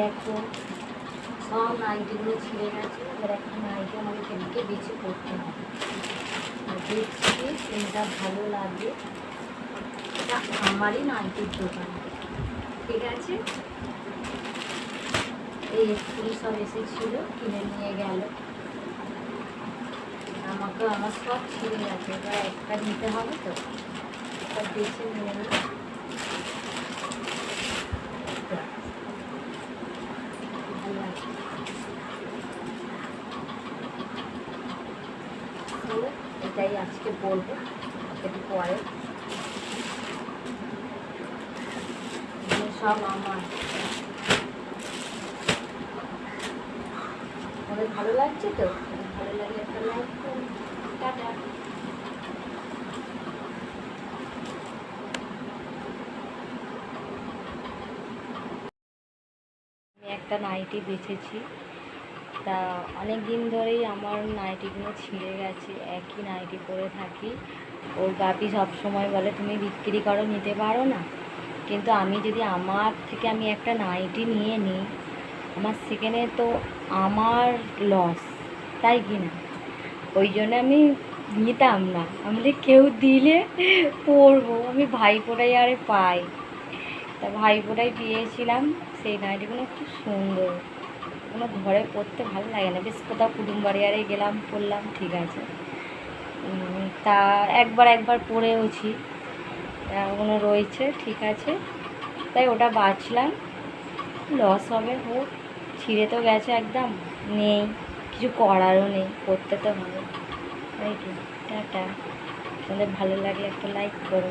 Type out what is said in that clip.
দেখো সব নাইটিগুলো ছিঁড়ে গেছে। এবার একটা নাইটি আমাকে সেদিকে বেছে পড়তে হবে। আর দেখছি কোনটা ভালো লাগে। এটা আমারই নাইটির দোকান। ঠিক আছে? এই এক্ষুনি সব এসেছিল, কিনে নিয়ে গেল। আমাকে আমার সব ছিঁড়ে গেছে। এবার একটা নিতে হবে তো। একটা বেছে নিয়ে নিই ভালো লাগছে। তো এটাই আজকে বলব একটু পরে। সব আমার। আমাদের ভালো লাগছে তো? ভালো লাগলে একটা লাইক করুন টাটা। একটা নাইটি বেছেছি। তা অনেক দিন ধরেই আমার নাইটিগুলো ছিঁড়ে গেছে, একই নাইটি পরে থাকি। ওর বাপি সবসময় বলে, তুমি বিক্রি করো, নিতে পারো না। কিন্তু আমি যদি আমার থেকে আমি একটা নাইটি নিয়ে নিই, আমার সেখানে তো আমার লস তাই কি না? ওই জন্য আমি নিতাম না। আমাদের কেউ দিলে পরবো। আমি ভাইপোটাই আরে পাই। তা ভাইপোটাই দিয়েছিলাম, সেই নাইটিগুলো খুব সুন্দর। কোনো ঘরে পড়তে ভালো লাগে না। বেশ কোথাও কুটুম বাড়ি আরে গেলাম পরলাম ঠিক আছে। তা একবার একবার পরেওছি ওগুলো রয়েছে, ঠিক আছে। তাই ওটা বাঁচলাম। লস হবে হোক ছিঁড়ে তো গেছে একদম। নেই, কিছু করারও নেই করতে তো হবে। তাই কি? টাটা। তোমাদের ভালো লাগলে একটা লাইক করো।